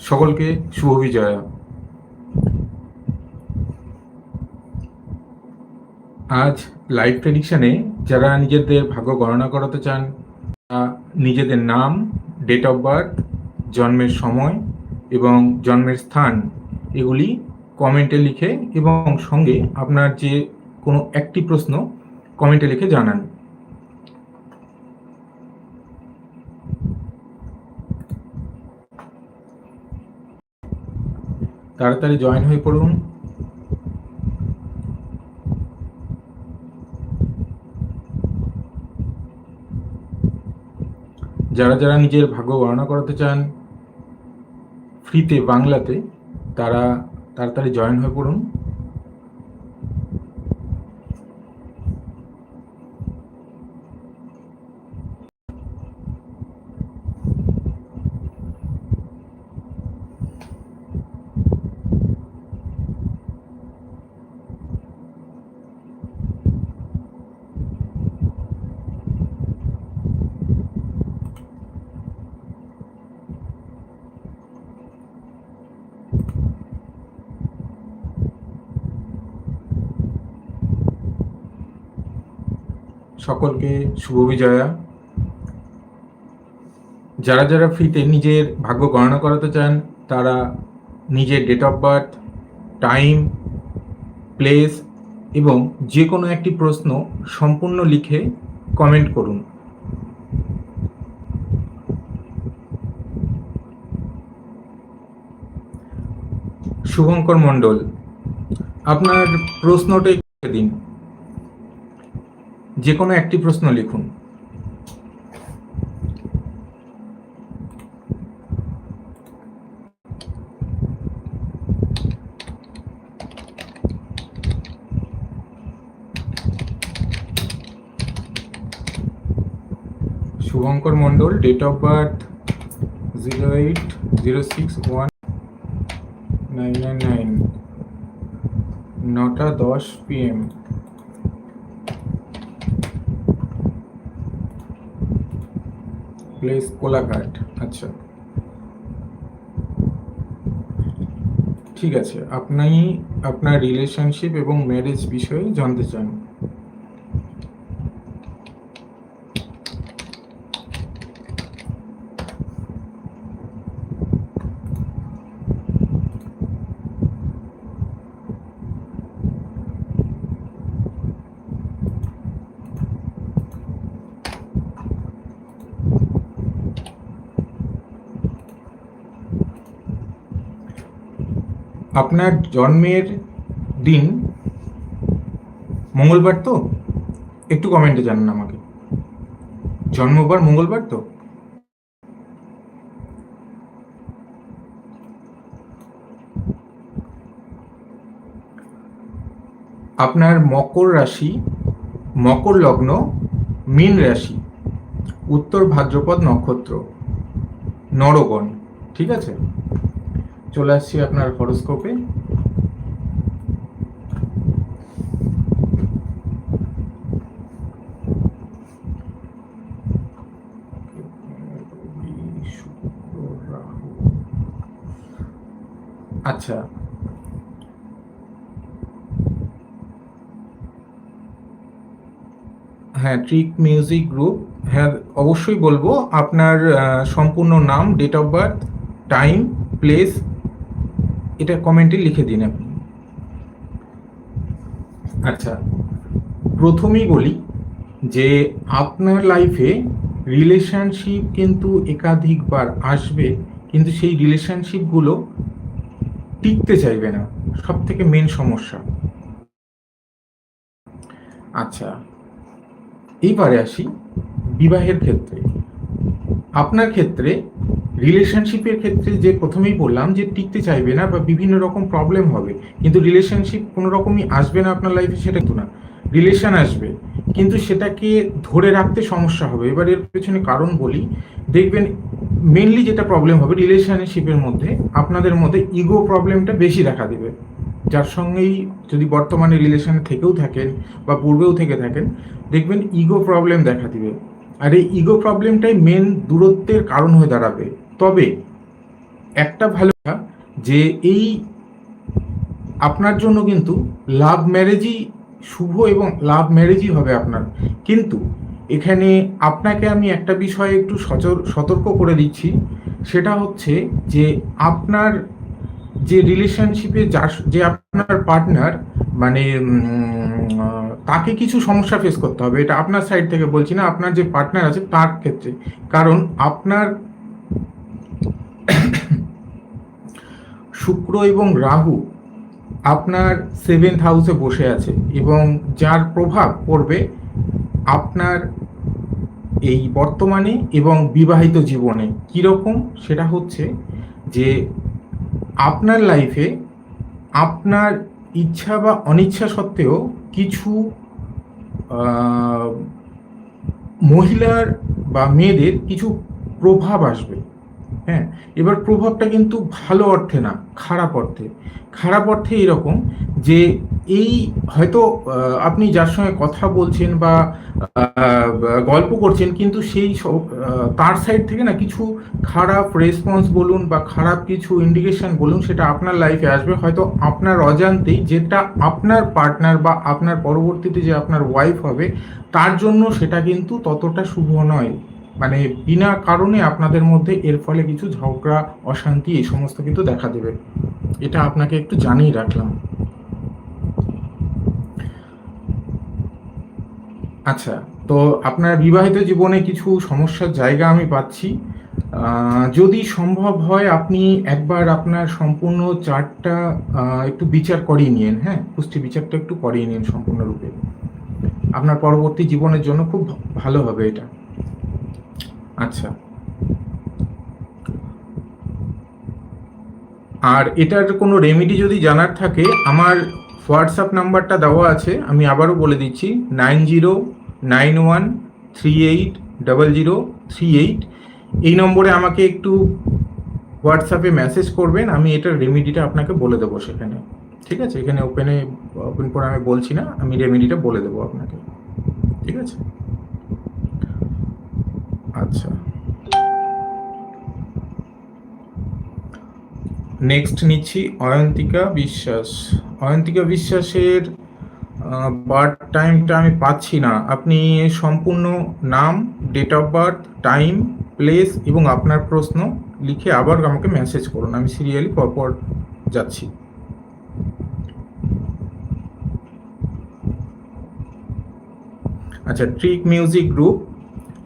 সকলকে শুভ বিজয়া। আজ লাইভ প্রেডিকশনে যারা নিজেদের ভাগ্য গণনা করাতে চান নিজেদের নাম ডেট অফ বার্থ জন্মের সময় এবং জন্মের স্থান এগুলি কমেন্টে লিখে এবং সঙ্গে আপনার যে কোনো একটি প্রশ্ন কমেন্টে লিখে জানান। তাড়াতাড়ি জয়েন হয়ে পড়ুন। যারা যারা নিজের ভাগ্য গণনা করাতে চান ফ্রিতে বাংলাতে, তারা তাড়াতাড়ি জয়েন হয়ে পড়ুন। সকলকে শুভ বিজয়া। যারা যারা ফ্রিতে নিজের ভাগ্য গণনা করাতে চান, তারা নিজের date of birth time place এবং যে কোনো একটি প্রশ্ন সম্পূর্ণ লিখে কমেন্ট করুন। শুভঙ্কর মণ্ডল, আপনার প্রশ্নটা দিন। যে কোনো একটি প্রশ্ন লিখুন। Shubhankar Mondal date of birth zero eight zero six one nine nine nine নটা দশ পিএম প্লেস কোলাঘাট আচ্ছা। ঠিক আছে আপনি আপনার রিলেশনশিপ এবং ম্যারেজ বিষয়ে জানতে চান। আপনার জন্মের দিন মঙ্গলবার তো? একটু কমেন্টে জানান আমাকে। জন্মবার মঙ্গলবার তো? আপনার মকর রাশি, মকর লগ্ন, মীন রাশি, উত্তর ভাদ্রপদ নক্ষত্র, নরগণ, ঠিক আছে? চলে আসছি আপনার হরোস্কোপে আচ্ছা। হ্যাঁ ট্রিক মিউজিক গ্রুপ হ্যাঁ অবশ্যই বলব আপনার সম্পূর্ণ নাম date of birth time place এটা কমেন্টে লিখে দিন আপনি। আচ্ছা প্রথমেই বলি যে আপনার লাইফে রিলেশনশিপ কিন্তু একাধিকবার আসবে, কিন্তু সেই রিলেশনশিপগুলো টিকতে চাইবে না। সব থেকে মেন সমস্যা। আচ্ছা এইবারে আসি বিবাহের ক্ষেত্রে। আপনার ক্ষেত্রে রিলেশনশিপের ক্ষেত্রে যে প্রথমেই বললাম যে টিকতে চাইবে না বা বিভিন্ন রকম প্রবলেম হবে, কিন্তু রিলেশনশিপ কোনো রকমই আসবে না আপনার লাইফে সেটা কিন্তু না। রিলেশন আসবে, কিন্তু সেটাকে ধরে রাখতে সমস্যা হবে। এবার এর পেছনে কারণ বলি, দেখবেন মেনলি যেটা প্রবলেম হবে রিলেশনশিপের মধ্যে, আপনাদের মধ্যে ইগো প্রবলেমটা বেশি দেখা দেবে। যার সঙ্গেই যদি বর্তমানে রিলেশনে থেকেও থাকেন বা পূর্বেও থেকে থাকেন, দেখবেন ইগো প্রবলেম দেখা দিবে। আর এই ইগো প্রবলেমটাই মেন দূরত্বের কারণ হয়ে দাঁড়াবে। তবে একটা ভালো যে এই আপনার জন্য কিন্তু লাভ ম্যারেজই শুভ এবং লাভ ম্যারেজই হবে আপনার। কিন্তু এখানে আপনাকে আমি একটা বিষয়ে একটু সচর, সতর্ক করে দিচ্ছি। সেটা হচ্ছে যে আপনার যে রিলেশনশিপে যার যে আপনার পার্টনার মানে তাকে কিছু সমস্যা ফেস করতে হবে। এটা আপনার সাইড থেকে বলছি না, আপনার যে পার্টনার আছে তার ক্ষেত্রে। কারণ আপনার শুক্র এবং রাহু আপনার সেভেন্থ হাউসে বসে আছে এবং যার প্রভাব পড়বে আপনার এই বর্তমানে এবং বিবাহিত জীবনে। কীরকম? সেটা হচ্ছে যে আপনার লাইফে আপনার ইচ্ছা বা অনিচ্ছা সত্ত্বেও কিছু মহিলার বা মেয়েদের কিছু প্রভাব আসবে। হ্যাঁ এবার প্রভাবটা কিন্তু ভালো অর্থে না, খারাপ অর্থে। খারাপ অর্থে এরকম যে এই হয়তো আপনি যার সঙ্গে কথা বলছেন বা গল্প করছেন, কিন্তু সেই তার সাইড থেকে না কিছু খারাপ রেসপন্স বলুন বা খারাপ কিছু ইন্ডিকেশন বলুন, সেটা আপনার লাইফে আসবে। হয়তো আপনার অজান্তেই যেটা আপনার পার্টনার বা আপনার পরবর্তীতে যে আপনার ওয়াইফ হবে, তার জন্য সেটা কিন্তু ততটা শুভ নয়। মানে বিনা কারণে আপনাদের মধ্যে এর ফলে কিছু ঝগড়া, অশান্তি এই সমস্ত কিন্তু দেখা দেবে। এটা আপনাকে একটু জানিয়ে রাখলাম। আচ্ছা তো আপনার বিবাহিত জীবনে কিছু সমস্যার জায়গা আমি পাচ্ছি। যদি সম্ভব হয় আপনি একবার আপনার সম্পূর্ণ চার্টটা একটু বিচার করিয়ে নিন হ্যাঁ? পুষ্টি বিচারটা একটু করিয়ে নিন সম্পূর্ণরূপে। আপনার পরবর্তী জীবনের জন্য খুব ভালো হবে এটা। আচ্ছা। আর এটার কোনো রেমেডি যদি জানার থাকে, আমার হোয়াটসঅ্যাপ নাম্বারটা দেওয়া আছে, আমি আবারও বলে দিচ্ছি nine zero nine one three eight double zero three eight এই নম্বরে আমাকে একটু হোয়াটসঅ্যাপে মেসেজ করবেন, আমি এটার রেমেডিটা আপনাকে বলে দেবো সেখানে। ঠিক আছে? এখানে ওপেনে ওপেন করে আমি বলছি না, আমি রেমেডিটা বলে দেবো আপনাকে। ঠিক আছে? আচ্ছা। নেক্সট নিচ্ছি অয়ন্তিকা বিশ্বাস। অয়ন্তিকা বিশ্বাসের বার্থ টাইমটা আমি পাচ্ছি না। আপনি সম্পূর্ণ নাম date of birth time place এবং আপনার প্রশ্ন লিখে আবার আমাকে মেসেজ করুন। আমি সিরিয়ালি পরপর যাচ্ছি। আচ্ছা ট্রিক মিউজিক গ্রুপ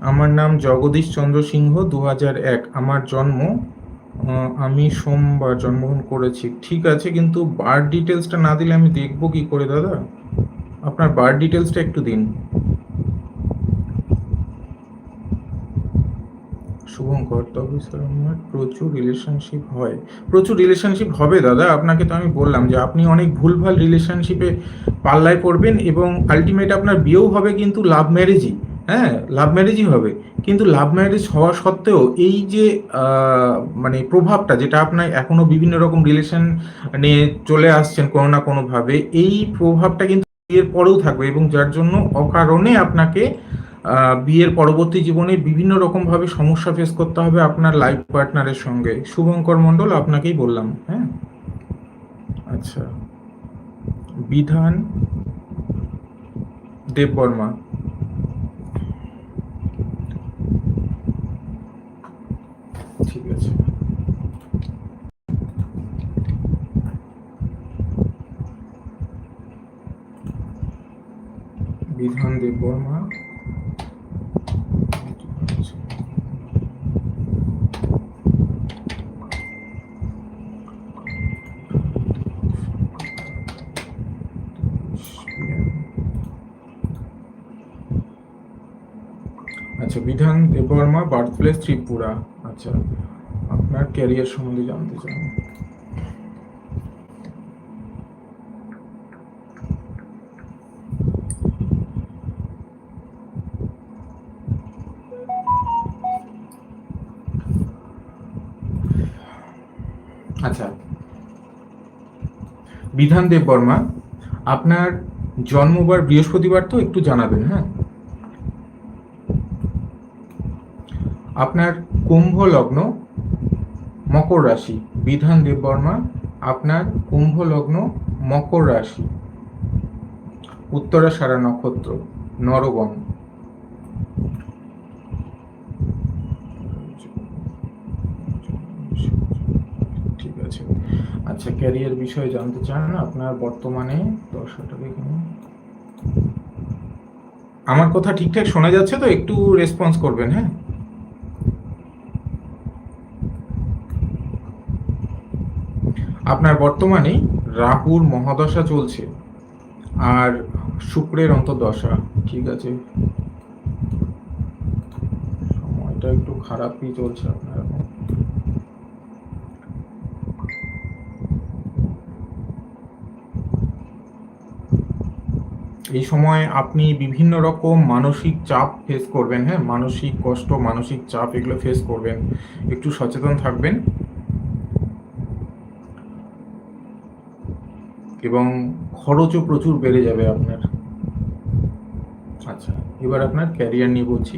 আমার নাম জগদীশ চন্দ্র সিংহ দু এক। আমার জন্ম আমি সোমবার জন্মগ্রহণ করেছি। ঠিক আছে, কিন্তু বার্থ ডিটেলসটা না দিলে আমি দেখব কি করে, দাদা? আপনার বার্থ ডিটেলসটা একটু দিন। শুভঙ্কর, তবে স্যার আমার প্রচুর রিলেশনশিপ হয়। প্রচুর রিলেশনশিপ হবে, দাদা। আপনাকে তো আমি বললাম যে আপনি অনেক ভুলভাল রিলেশনশিপে পাল্লায় পড়বেন এবং আলটিমেট আপনার বিয়েও হবে, কিন্তু লাভ ম্যারেজই হ্যাঁ লাভ ম্যারেজই হবে। কিন্তু লাভ ম্যারেজ হওয়া সত্ত্বেও এই যে মানে প্রভাবটা যেটা আপনার এখনও বিভিন্ন রকম রিলেশন নিয়ে চলে আসছেন কোনো না কোনোভাবে এই প্রভাবটা কিন্তু বিয়ের পরেও থাকবে এবং যার জন্য অকারণে আপনাকে বিয়ের পরবর্তী জীবনে বিভিন্ন রকম ভাবে সমস্যা ফেস করতে হবে আপনার লাইফ পার্টনারের সঙ্গে। শুভঙ্কর মণ্ডল, আপনাকেই বললাম হ্যাঁ? আচ্ছা। বিধান দেববর্মা। ঠিক আছে। বিধান দেববর্মা আচ্ছা দেববর্মা বার্থ প্লেস ত্রিপুরা। আচ্ছা আপনার ক্যারিয়ার সম্বন্ধে জানতে চান আচ্ছা বিধান দেব বর্মা, আপনার জন্মবার বৃহস্পতিবার তো একটু জানাবেন হ্যাঁ? আপনার কুম্ভ লগ্ন, মকর রাশি, বিধান দেববর্মা, আপনার কুম্ভ লগ্ন, মকর রাশি। উত্তরা সারা নক্ষত্র, নরবন। ঠিক আছে। আচ্ছা ক্যারিয়ার বিষয়ে জানতে চান, আপনার বর্তমানে দশটাকে এখানে আমার কথা ঠিকঠাক শোনা যাচ্ছে তো, একটু রেসপন্স করবেন হ্যাঁ? আপনার বর্তমানে রাহুর মহাদশা চলছে আর শুক্রের অন্তর্দশা, ঠিক আছে? সময়টা একটু খারাপই চলছে আপনার এখন। এই সময় আপনি বিভিন্ন রকম মানসিক চাপ ফেস করবেন হ্যাঁ? মানসিক কষ্ট, মানসিক চাপ এগুলো ফেস করবেন। একটু সচেতন থাকবেন। এবং খরচও প্রচুর বেড়ে যাবে আপনার। আচ্ছা এবার আপনার ক্যারিয়ার নিয়ে বলছি।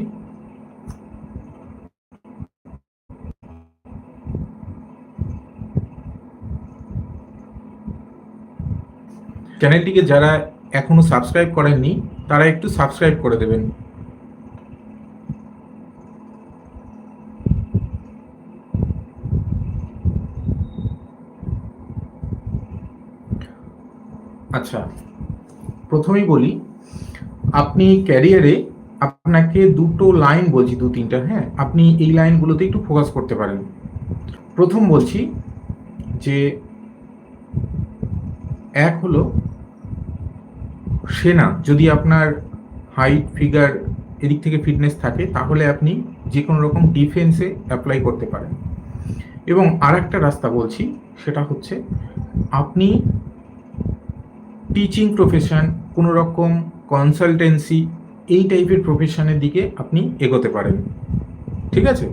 চ্যানেলটিকে যারা এখনও সাবস্ক্রাইব করেননি, তারা একটু সাবস্ক্রাইব করে দেবেন। আচ্ছা প্রথমেই বলি, আপনি ক্যারিয়ারে আপনাকে দুটো লাইন বলছি, দু তিনটা হ্যাঁ? আপনি এই লাইনগুলোতে একটু ফোকাস করতে পারেন। প্রথম বলছি যে, এক হলো সেনা। যদি আপনার হাইট ফিগার এদিক থেকে ফিটনেস থাকে, তাহলে আপনি যে কোনো রকম ডিফেন্সে অ্যাপ্লাই করতে পারেন। এবং আর একটা রাস্তা বলছি, সেটা হচ্ছে আপনি টিচিং প্রফেশন কোনো রকম কনসালটেন্সি এই টাইপের প্রফেশনের দিকে আপনি এগোতে পারেন। ঠিক আছে?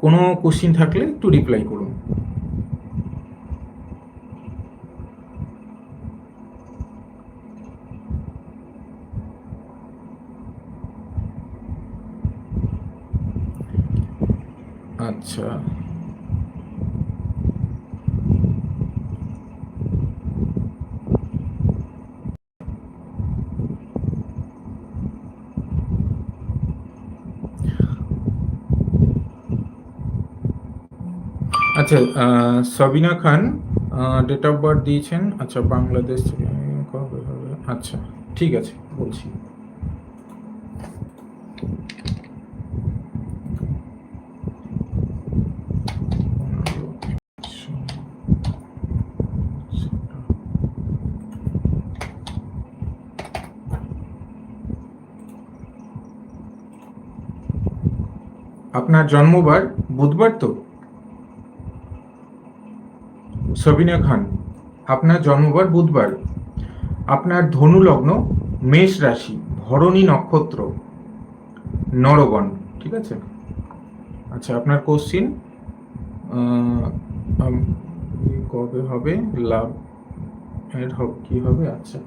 কোনো কোশ্চিন থাকলে একটু রিপ্লাই করুন। আচ্ছা। আচ্ছা Sabina Khan date of birth দিয়েছেন। আচ্ছা বাংলাদেশ আচ্ছা ঠিক আছে, বলছি। আপনার জন্মবার বুধবার তো? সবিনা খান, আপনার জন্মবার বুধবার। আপনার ধনু লগ্ন মেষ রাশি, ভরণী নক্ষত্র, নরগণ, ঠিক আছে? আচ্ছা আপনার কোশ্চিন কবে হবে? লাভ এর কি হবে? আচ্ছা।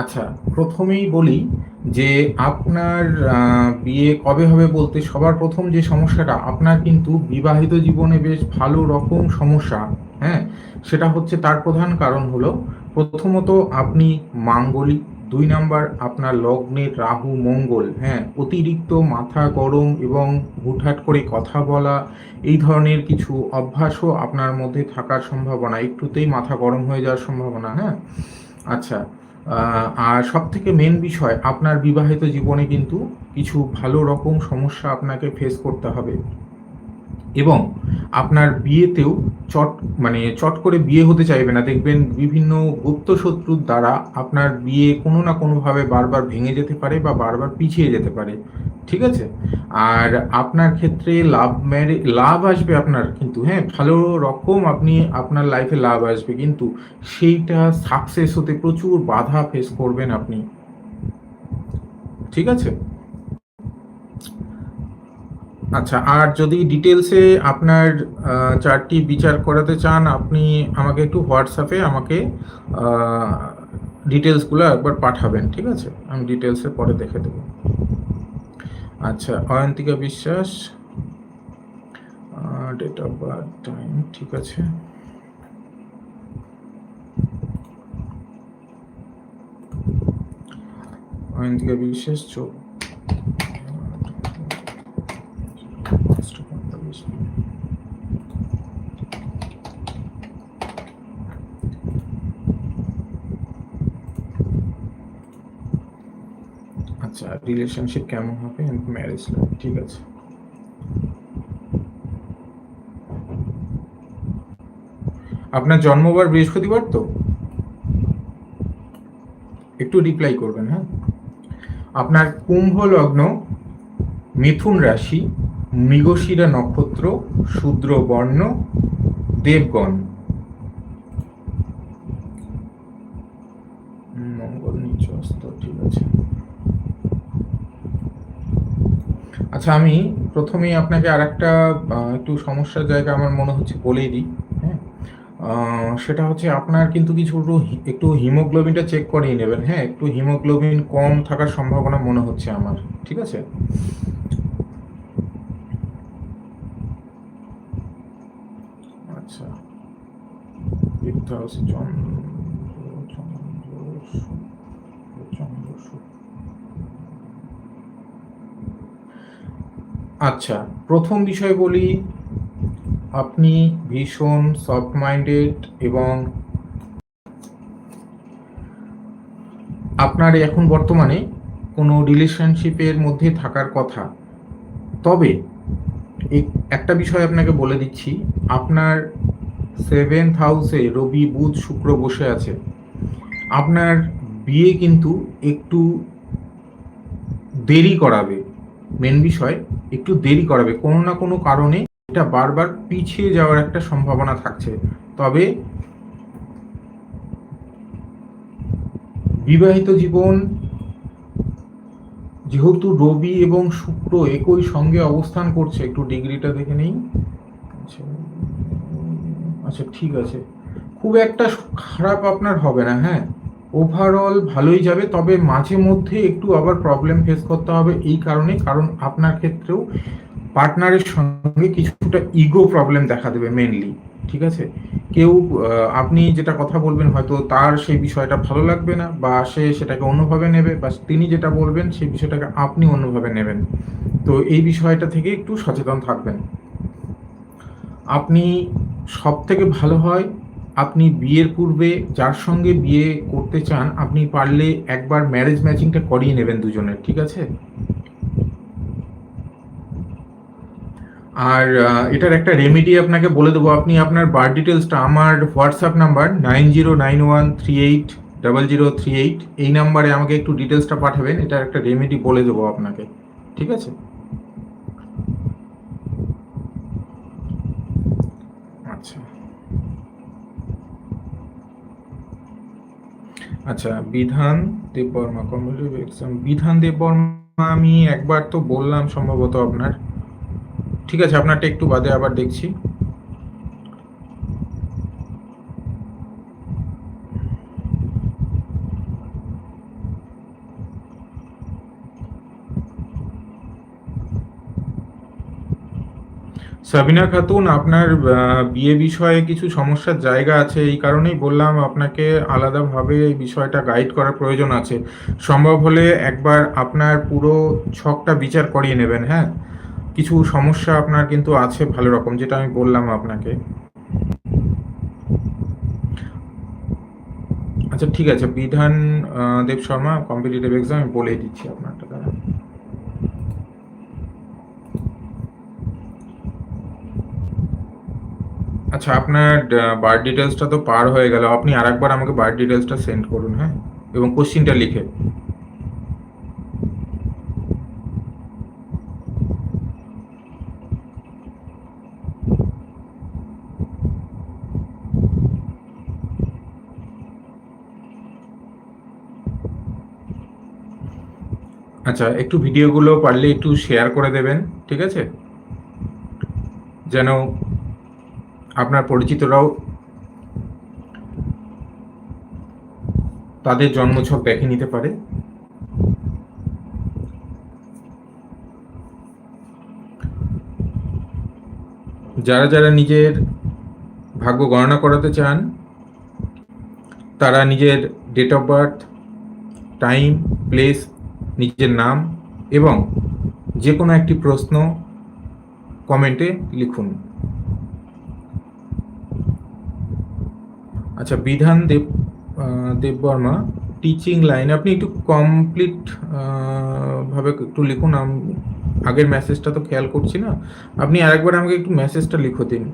আচ্ছা প্রথমেই বলি যে আপনার বিয়ে কবে হবে বলতে সবার প্রথম যে সমস্যাটা, আপনার কিন্তু বিবাহিত জীবনে বেশ ভালো রকম সমস্যা হ্যাঁ? সেটা হচ্ছে তার প্রধান কারণ হলো, প্রথমত আপনি মাঙ্গলিক, দুই নাম্বার আপনার লগ্নের রাহু, মঙ্গল হ্যাঁ? অতিরিক্ত মাথা গরম এবং হুটহাট করে কথা বলা, এই ধরনের কিছু অভ্যাসও আপনার মধ্যে থাকার সম্ভাবনা, একটুতেই মাথা গরম হয়ে যাওয়ার সম্ভাবনা হ্যাঁ? আচ্ছা আর সব থেকে মেন বিষয়, আপনার বিবাহিত জীবনে কিন্তু কিছু ভালো রকম সমস্যা আপনাকে ফেস করতে হবে। এবং আপনার বিয়েতেও চট মানে চট করে বিয়ে হতে চাইবে না। দেখবেন বিভিন্ন গুপ্ত শত্রুর দ্বারা আপনার বিয়ে কোনো না কোনোভাবে বারবার ভেঙে যেতে পারে বা বারবার পিছিয়ে যেতে পারে। ঠিক আছে? আর আপনার ক্ষেত্রে লাভ ম্যারে, লাভ আসবে আপনার কিন্তু হ্যাঁ? ভালো রকম আপনি আপনার লাইফে লাভ আসবে। কিন্তু সেইটা সাকসেস হতে প্রচুর বাধা ফেস করবেন আপনি। ঠিক আছে? আচ্ছা আর যদি ডিটেলসে আপনার চারটি বিচার করাতে চান, আপনি আমাকে একটু হোয়াটসঅ্যাপে আমাকে ডিটেলসগুলো একবার পাঠাবেন, ঠিক আছে? আমি ডিটেলসে পরে দেখে দেবো। আচ্ছা অয়ন্তিকা বিশ্বাস ডেট অফ বার্থ টাইম ঠিক আছে? অয়ন্তিকা বিশ্বাস চোখ আচ্ছা রিলেশনশিপ কেমন হবে ম্যারেজ লাইফ ঠিক আছে। আপনার জন্মবার বৃহস্পতিবার তো? একটু রিপ্লাই করবেন হ্যাঁ? আপনার কুম্ভ লগ্ন, মিথুন রাশি, মৃগশিরা নক্ষত্র, শূদ্র বর্ণ, দেবগণ। আচ্ছা আমি প্রথমেই আপনাকে আর একটা একটু সমস্যার জায়গা আমার মনে হচ্ছে বলেই দিই হ্যাঁ? সেটা হচ্ছে আপনার কিন্তু কিছু একটু হিমোগ্লোবিনটা চেক করিয়ে নেবেন হ্যাঁ? একটু হিমোগ্লোবিন কম থাকার সম্ভাবনা মনে হচ্ছে আমার, ঠিক আছে? আচ্ছা চন্দ্র চন্দ্র আচ্ছা প্রথম বিষয় বলি, আপনি ভীষণ সফট মাইন্ডেড এবং আপনার এখন বর্তমানে কোনো রিলেশনশিপের মধ্যে থাকার কথা। তবে একটা বিষয় আপনাকে বলে দিচ্ছি, আপনার সেভেন্থ হাউসে রবি, বুধ, শুক্র বসে আছে। আপনার বিয়ে কিন্তু একটু দেরি করাবে। মেন বিষয়, একটু দেরি করাবে। কোনো না কোনো কারণে এটা বারবার পিছিয়ে যাওয়ার একটা সম্ভাবনা থাকছে। তবে বিবাহিত জীবন যেহেতু রবি এবং শুক্র একই সঙ্গে অবস্থান করছে, একটু ডিগ্রিটা দেখে নেই। আচ্ছা আচ্ছা ঠিক আছে। খুব একটা খারাপ আপনার হবে না হ্যাঁ? ওভারঅল ভালোই যাবে, তবে মাঝে মধ্যে একটু আবার প্রবলেম ফেস করতে হবে এই কারণে, কারণ আপনার ক্ষেত্রেও পার্টনারের সঙ্গে কিছুটা ইগো প্রবলেম দেখা দেবে মেনলি ঠিক আছে? কেউ আপনি যেটা কথা বলবেন হয়তো তার সেই বিষয়টা ভালো লাগবে না, বা সে সেটাকে অন্যভাবে নেবে, বা তিনি যেটা বলবেন সেই বিষয়টাকে আপনি অন্যভাবে নেবেন। তো এই বিষয়টা থেকে একটু সচেতন থাকবেন। আপনি সব থেকে ভালো হয় আপনি বিয়ের পূর্বে যার সঙ্গে বিয়ে করতে চান, আপনি পারলে একবার ম্যারেজ ম্যাচিংটা করিয়ে নেবেন দুজনের, ঠিক আছে? আর এটার একটা রেমেডি আপনাকে বলে দেবো। আপনি আপনার বার্থ ডিটেলসটা আমার WhatsApp number nine zero nine one three eight double zero three eight এই নাম্বারে আমাকে একটু ডিটেলসটা পাঠাবেন, এটার একটা রেমেডি বলে দেবো আপনাকে, ঠিক আছে আচ্ছা আচ্ছা বিধান দেববর্মা কম্পিটিটিভ এক্সাম বিধান দেববর্মা আমি একবার তো বললাম সম্ভবত আপনার। ঠিক আছে, আপনারটা একটু বাদে আবার দেখছি। সাবিনা খাতুন, আপনার বিয়ে বিষয়ে কিছু সমস্যার জায়গা আছে, এই কারণেই বললাম আপনাকে আলাদাভাবে এই বিষয়টা গাইড করার প্রয়োজন আছে। সম্ভব হলে একবার আপনার পুরো ছকটা বিচার করিয়ে নেবেন হ্যাঁ? কিছু সমস্যা আপনার কিন্তু আছে ভালো রকম, যেটা আমি বললাম আপনাকে। আচ্ছা ঠিক আছে, বিধান দেব শর্মা কম্পিটিটিভ এক্সাম আমি বলে দিচ্ছি আপনারটা আচ্ছা আপনার বার্থ ডিটেলসটা তো পার হয়ে গেল। আপনি আরেকবার আমাকে বার্থ ডিটেলসটা সেন্ড করুন হ্যাঁ? এবং কোশ্চিনটা লিখে। আচ্ছা একটু ভিডিওগুলো পারলে একটু শেয়ার করে দেবেন, ঠিক আছে? যেন আপনার পরিচিতরাও তাদের জন্মছক দেখে নিতে পারে। যারা যারা নিজের ভাগ্য গণনা করাতে চান, তারা নিজের date of birth time place নিজের নাম এবং যে কোনো একটি প্রশ্ন কমেন্টে লিখুন। আচ্ছা বিধান দেব দেববর্মা টিচিং লাইন আপনি একটু কমপ্লিট ভাবে একটু লিখুন আগের মেসেজটা তো খেয়াল করছি না। আপনি আরেকবার আমাকে একটু মেসেজটা লিখো দিন।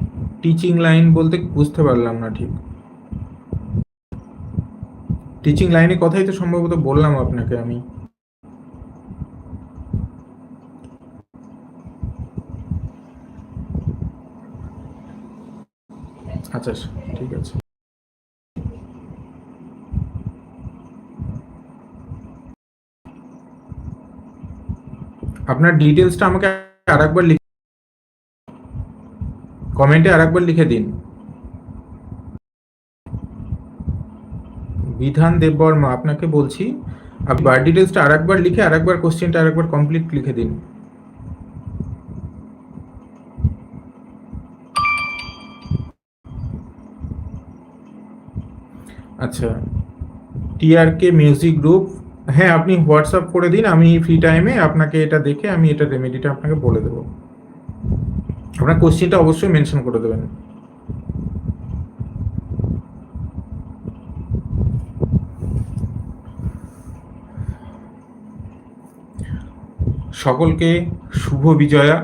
টিচিং লাইন বলতে বুঝতে পারলাম না ঠিক। টিচিং লাইনে কথাই তো সম্ভবত বললাম আপনাকে আমি। আচ্ছা ঠিক আছে। আপনার ডিটেলসটা আমাকে আরেকবার লিখে কমেন্টে আরেকবার লিখে দিন। বিধান দেববর্মা, আপনাকে বলছি আপনি বার ডিটেলসটা আরেকবার লিখে, আরেকবার কোশ্চেনটা আরেকবার কমপ্লিট লিখে দিন। আচ্ছা টিআরকে মিউজিক গ্রুপ হ্যাঁ আপনি হোয়াটসঅ্যাপ করে দিন, আমি ফ্রি টাইমে আপনাকে এটা দেখে আমি এটা রেমেডিটা আপনাকে বলে দেবো। আপনার কোশ্চেনটা অবশ্যই মেনশন করে দেবেন। সকলকে শুভ বিজয়া।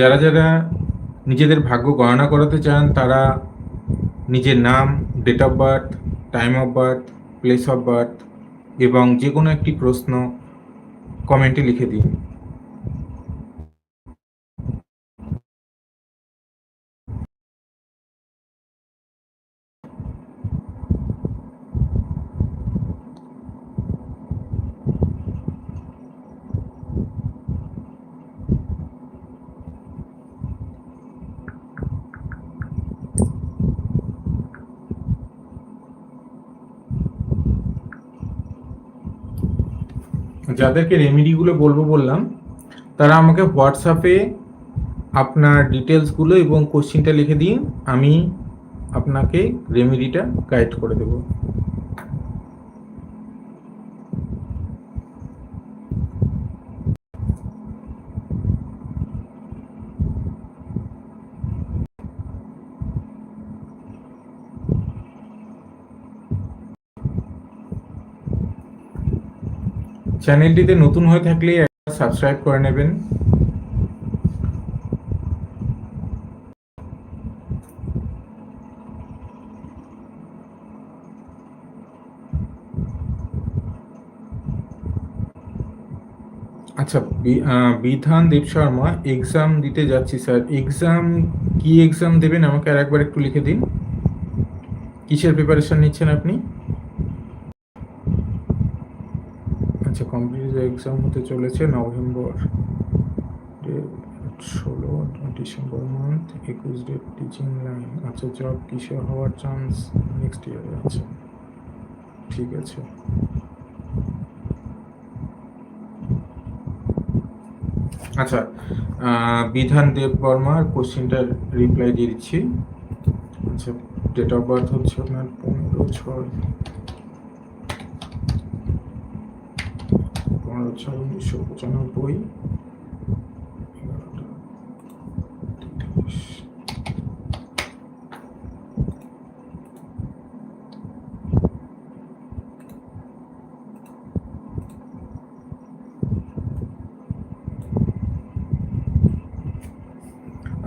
যারা যারা নিজেদের ভাগ্য গণনা করাতে চান, তারা নিজের নাম date of birth time of birth place of birth এবং যে কোনো একটি প্রশ্ন কমেন্টে লিখে দিন। যাদেরকে রেমেডিগুলো বলব বললাম, তারা আমাকে হোয়াটসঅ্যাপে আপনার ডিটেলসগুলো এবং কোশ্চিনটা লিখে দিন, আমি আপনাকে রেমেডিটা গাইড করে দেবো। চ্যানেলটিতে নতুন হয়ে থাকলে সাবস্ক্রাইব করে নেবেন। আচ্ছা বিধান দেব শর্মা এক্সাম দিতে যাচ্ছি স্যার এক্সাম কি এক্সাম দেবেন? আমাকে আর একবার একটু লিখে দিন। কিসের প্রিপারেশন নিচ্ছেন আপনি? আচ্ছা কম্পিটিটিভ এক্সাম হতে চলেছে নভেম্বর ষোলো ডিসেম্বর মান্থ একুশ ডেট টিচিং লাইন আচ্ছা জব কিসে হওয়ার চান্স নেক্সট ইয়ারে আছে? ঠিক আছে। আচ্ছা বিধান দেব বর্মার কোশ্চিনটার রিপ্লাই দিয়ে দিচ্ছি। আচ্ছা ডেট অফ বার্থ হচ্ছে আপনার পনেরো ছয়। ছয় উনিশশো পঁচানব্বই এগারোটা তেত্রিশ।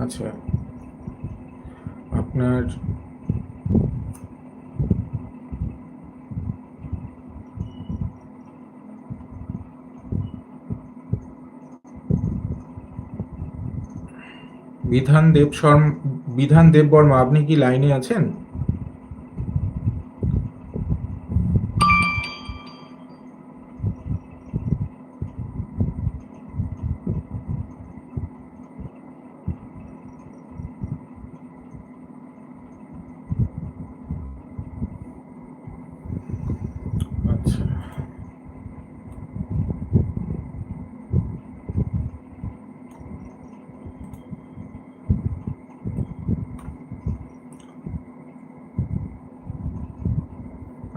আচ্ছা আপনার বিধান দেব শর্মা বিধান দেব বর্মা আপনি কি লাইনে আছেন আচ্ছা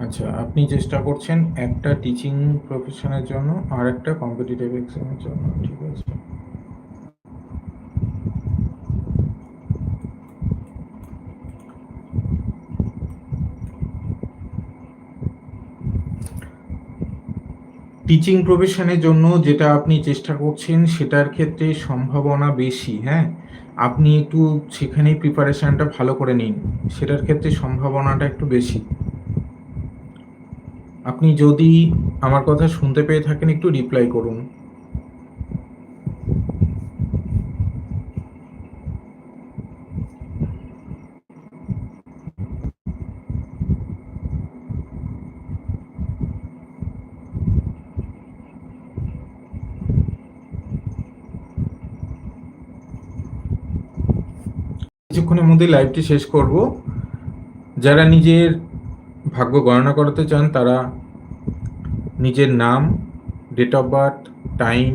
আচ্ছা আপনি চেষ্টা করছেন একটা টিচিং প্রফেশনের জন্য, আর একটা কম্পিটিটিভ এক্সামের জন্য, ঠিক আছে? টিচিং প্রফেশনের জন্য যেটা আপনি চেষ্টা করছেন, সেটার ক্ষেত্রে সম্ভাবনা বেশি হ্যাঁ? আপনি একটু সেখানেই প্রিপারেশানটা ভালো করে নিন, সেটার ক্ষেত্রে সম্ভাবনাটা একটু বেশি। আপনি যদি আমার কথা শুনতে পেয়ে থাকেন, একটু রিপ্লাই করুন। কিছুক্ষণের মধ্যে লাইভটি শেষ করব। যারা নিজের ভাগ্য গণনা করাতে চান, তারা নিজের নাম date of birth time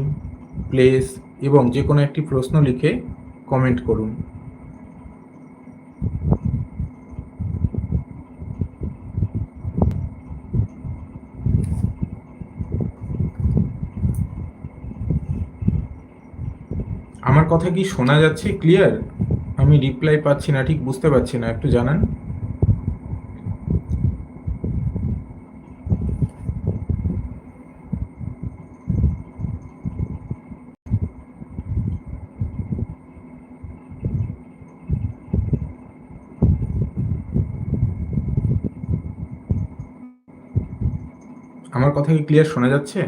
place এবং যে কোনো একটি প্রশ্ন লিখে কমেন্ট করুন। আমার কথা কি শোনা যাচ্ছে ক্লিয়ার আমি রিপ্লাই পাচ্ছি না, ঠিক বুঝতে পারছি না, একটু জানান। আমার কথা কি ক্লিয়ার শোনা যাচ্ছে?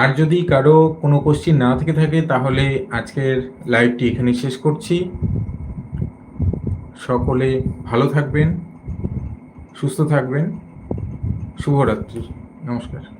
আর যদি কারও কোনো কোশ্চিন না থেকে থাকে, তাহলে আজকের লাইভটি এখানে শেষ করছি। সকলে ভালো থাকবেন, সুস্থ থাকবেন। শুভরাত্রি। নমস্কার।